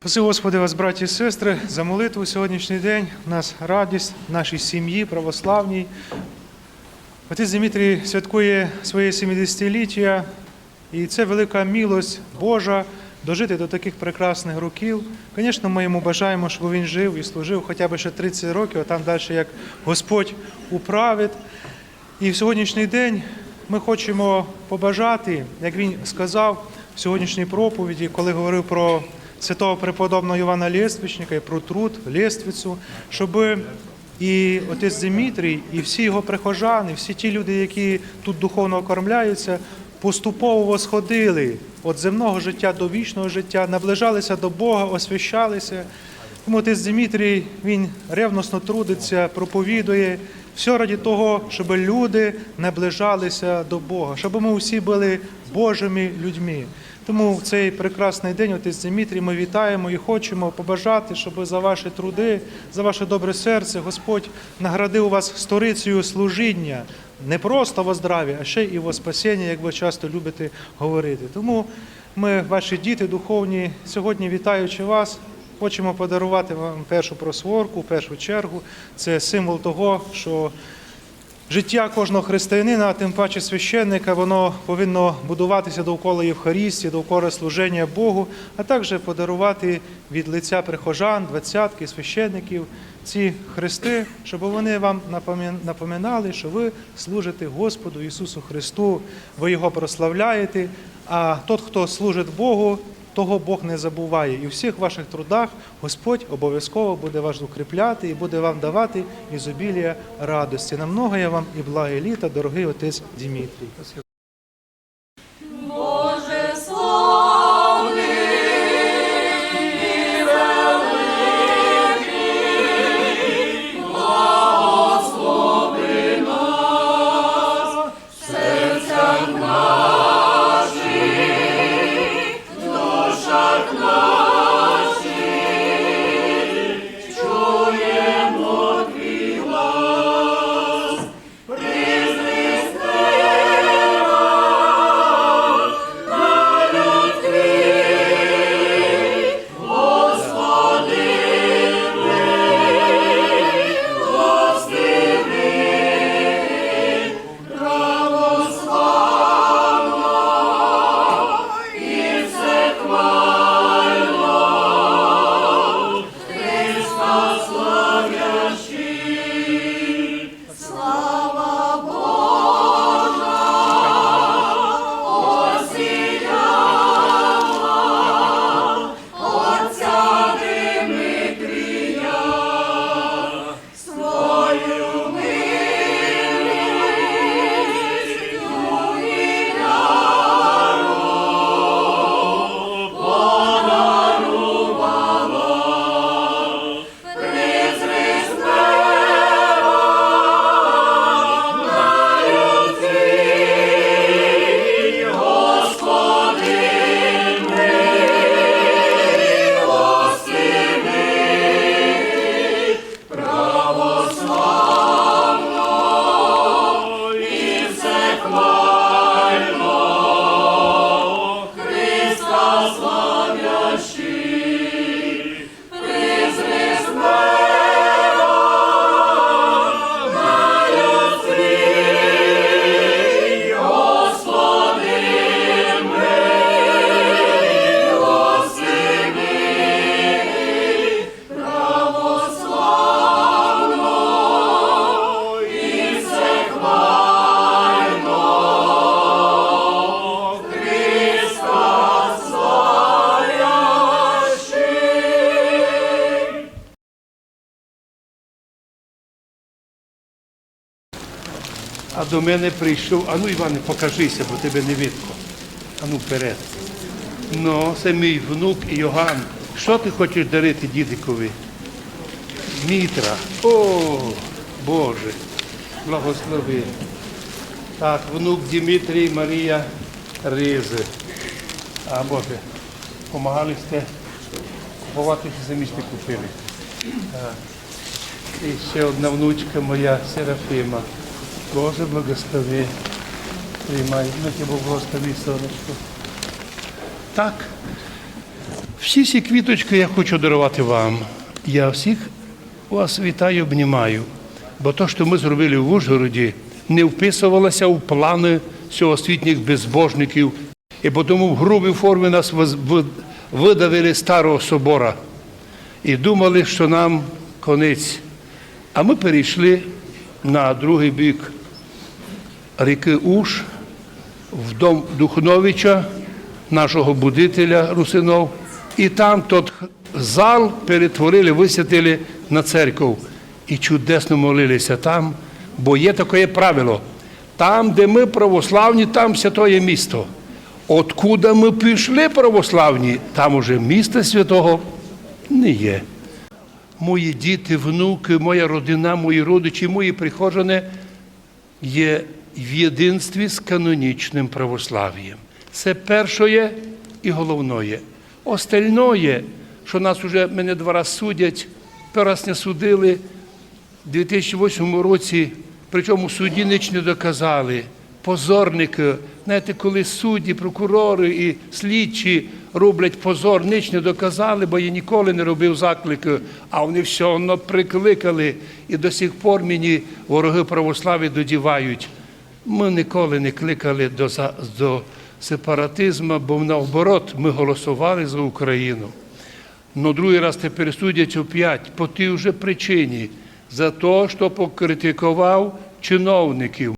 Спасибо, Господи, вас, браті і сестри, за молитву сьогоднішній день. У нас радість в нашій сім'ї православній. Отець Дмитрій святкує своє 70-ліття, і це велика милость Божа дожити до таких прекрасних років. Звісно, ми йому бажаємо, щоб він жив і служив хоча б ще 30 років, а там далі як Господь управить. І в сьогоднішній день ми хочемо побажати, як він сказав в сьогоднішній проповіді, коли говорив про святого преподобного Івана Лєствичника і про труд, Лєствицю, щоб і отець Дмитрій, і всі його прихожани, всі ті люди, які тут духовно окормляються, поступово восходили від земного життя до вічного життя, наближалися до Бога, освящалися. Тому отець Дмитрій він ревносно трудиться, проповідує все раді того, щоб люди наближалися до Бога, щоб ми всі були Божими людьми. Тому в цей прекрасний день, отець Дмитрій, ми вітаємо і хочемо побажати, щоб за ваші труди, за ваше добре серце Господь наградив вас сторицею служіння, не просто во здраві, а ще і во спасіння, як ви часто любите говорити. Тому ми, ваші діти духовні, сьогодні вітаючи вас, Хочемо подарувати вам першу просворку, першу чергу. Це символ того, що життя кожного християнина, а тим паче священника, воно повинно будуватися довкола Євхаристії, довкола служення Богу, а також подарувати від лиця прихожан, двадцятки, священників ці хрести, щоб вони вам напоминали, що ви служите Господу Ісусу Христу, ви Його прославляєте. А тот, хто служить Богу, того Бог не забуває. І у всіх ваших трудах Господь обов'язково буде вас укріпляти і буде вам давати ізобілія радості. Намного я вам і благе літа, дорогий отець Дмитрій. А до мене прийшов, а ну Іване, покажися, бо тебе не видно. А ну вперед. Ну, це мій внук Йоган. Що ти хочеш дарити дідикові? Мітра. О, Боже, благослови. Так, внук Дмитрій Марія Ризи. А Боже, помагали сте купувати чи самі сте купили. Так. І ще одна внучка моя Серафима. Боже, благослови. Приймай. Ну, тебе благослови, сонечко. Так. Всі ці квіточки я хочу дарувати вам. Я всіх вас вітаю, обнімаю. Бо то, що ми зробили в Ужгороді, не вписувалося в плани сьогосвітніх безбожників. І тому в грубій формі нас видавили старого собора і думали, що нам конець. А ми перейшли на другий бік ріки Уж, в дом Духновича, нашого будителя Русинов, і там тот зал перетворили, висвятили на церкву. І чудесно молилися там, бо є таке правило. Там, де ми православні, там святое місто. Откуда ми пішли православні, там уже міста святого не є. Мої діти, внуки, моя родина, мої родичі, мої прихожани є в єдинстві з канонічним православ'ям. Це першое і головне. Остальное, що нас уже мене два рази судять, раз не судили в 2008 році, причому в суді ніч не доказали. Позорники, знаєте, коли судді, прокурори і слідчі роблять позор, ніч не доказали, бо я ніколи не робив заклики, а вони все одно прикликали і до сих пор мені вороги православ'я додівають. Ми ніколи не кликали до, до сепаратизму, бо наоборот ми голосували за Україну. Но другий раз тепер судять опять по тій вже причині, за те, що покритикував чиновників.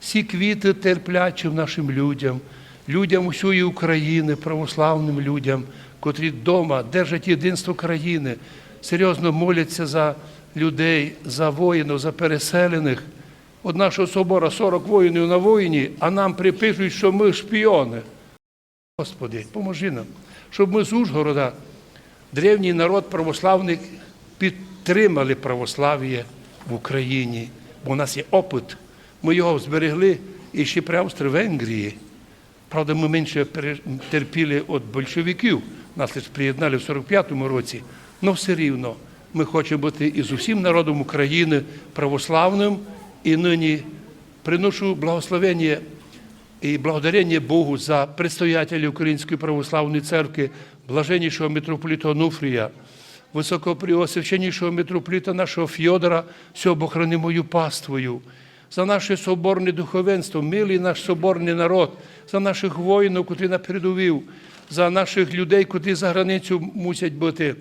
Всі квіти терплячим нашим людям, людям усієї України, православним людям, котрі вдома держать єдинство країни, серйозно моляться за людей, за воїнів, за переселених. От нашого собора 40 воїнів на воїні, а нам припишуть, що ми шпіони. Господи, поможи нам, щоб ми з Ужгорода, древній народ православний, підтримали православ'я в Україні, бо у нас є опит. Ми його зберегли і ще при Австро-Венгрії. Правда, ми менше терпіли від большевиків, нас лише приєднали в 45-му році, але все рівно ми хочемо бути і з усім народом України православним, і нині приношу благословення і благодарення Богу за предстоятеля Української православної церкви, блаженнішого митрополіта Онуфрія, високопреосвященнішого митрополіта нашого Фьодора, сього Бог храни мою паствою, за наше соборне духовенство, милий наш соборний народ, за наших воїнів, котрі на передовів, за наших людей, котрі за границю мусять бути.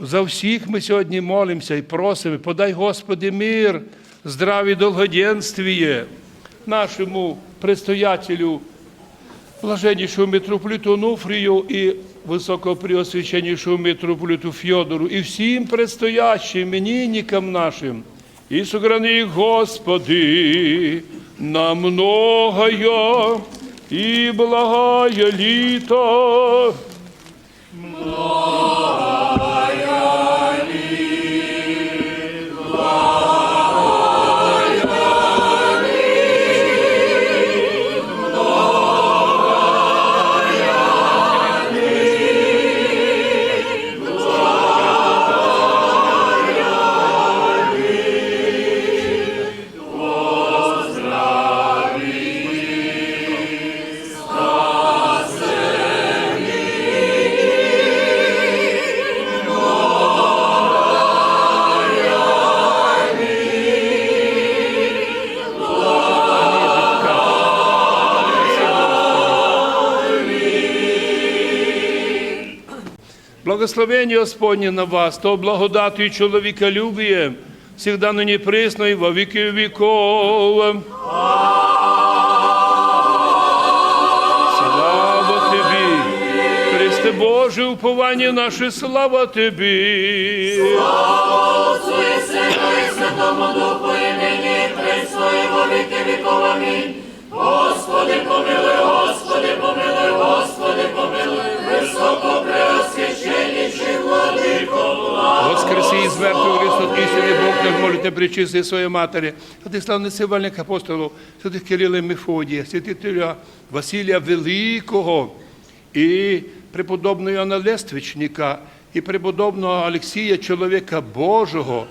За всіх ми сьогодні молимося і просимо, подай Господи мир, здраві довгоденствіє нашому предстоятелю, блаженнішому митрополіту Онуфрію і високопреосвященнішому митрополіту Фьодору, і всім предстоящим іменинникам нашим. І сохрани, Господи, на многое и благое літо. Благословение Господне на вас, то благодатью и человеколюбием, всегда ныне пресно и во веки веков. Слава Тобі, Христе Боже, уповання наше, слава Тобі. Отцу і Сину і Святому Духу, і нині, і присно, і во віки віков. Амінь. Господи, помилуй, Господи, помилуй, Господи, помилуй, преосвященніший владико, Воскреси і зверту Христос, істинний Бог, наш молите причисти своєї матері, святих славних сивальних апостолів, святих Кирила Мефодія, святителя Василія Великого і преподобного Іоанна Лествичника, і преподобного Олексія, чоловіка Божого,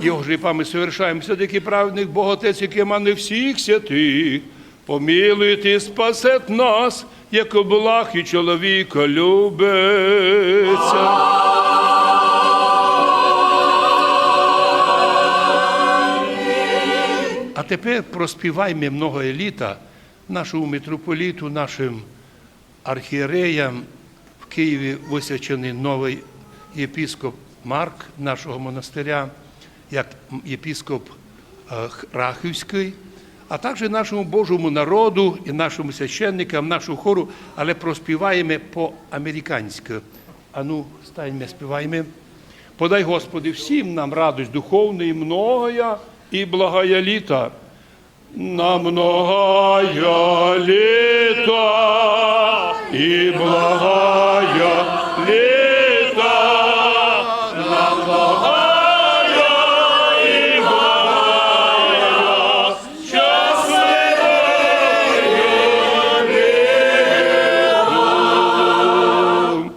його ж і пам'ять совершаємо, все-таки праведних Бог Отець, який мане всіх святих, помилуйте, спасет нас як облах і чоловіка любиться. А тепер проспіваймо много еліта нашому митрополіту, нашим архієреям в Києві висвячений новий єпіскоп Марк нашого монастиря, як єпіскоп е, Рахівський, а також нашому Божому народу і нашим священникам, нашому хору, але проспіваємо по-американськи. Ану, станьмо, співаємо. Подай, Господи, всім нам радость духовної, многая і благая літа. На многая літа і благая літа. На многая і благая щасливою.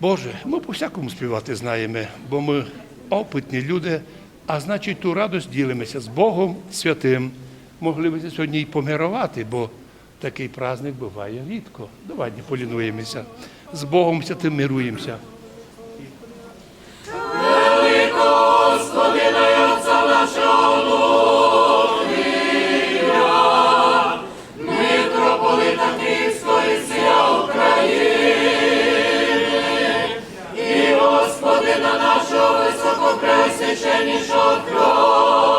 Боже, ми по-всякому співати знаємо, бо ми опитні люди, а значить, ту радость ділимося з Богом Святим. Могли б сьогодні й помирувати, бо такий праздник буває рідко. Давайте полінуємося. З Богом Святим мируємося. І кров.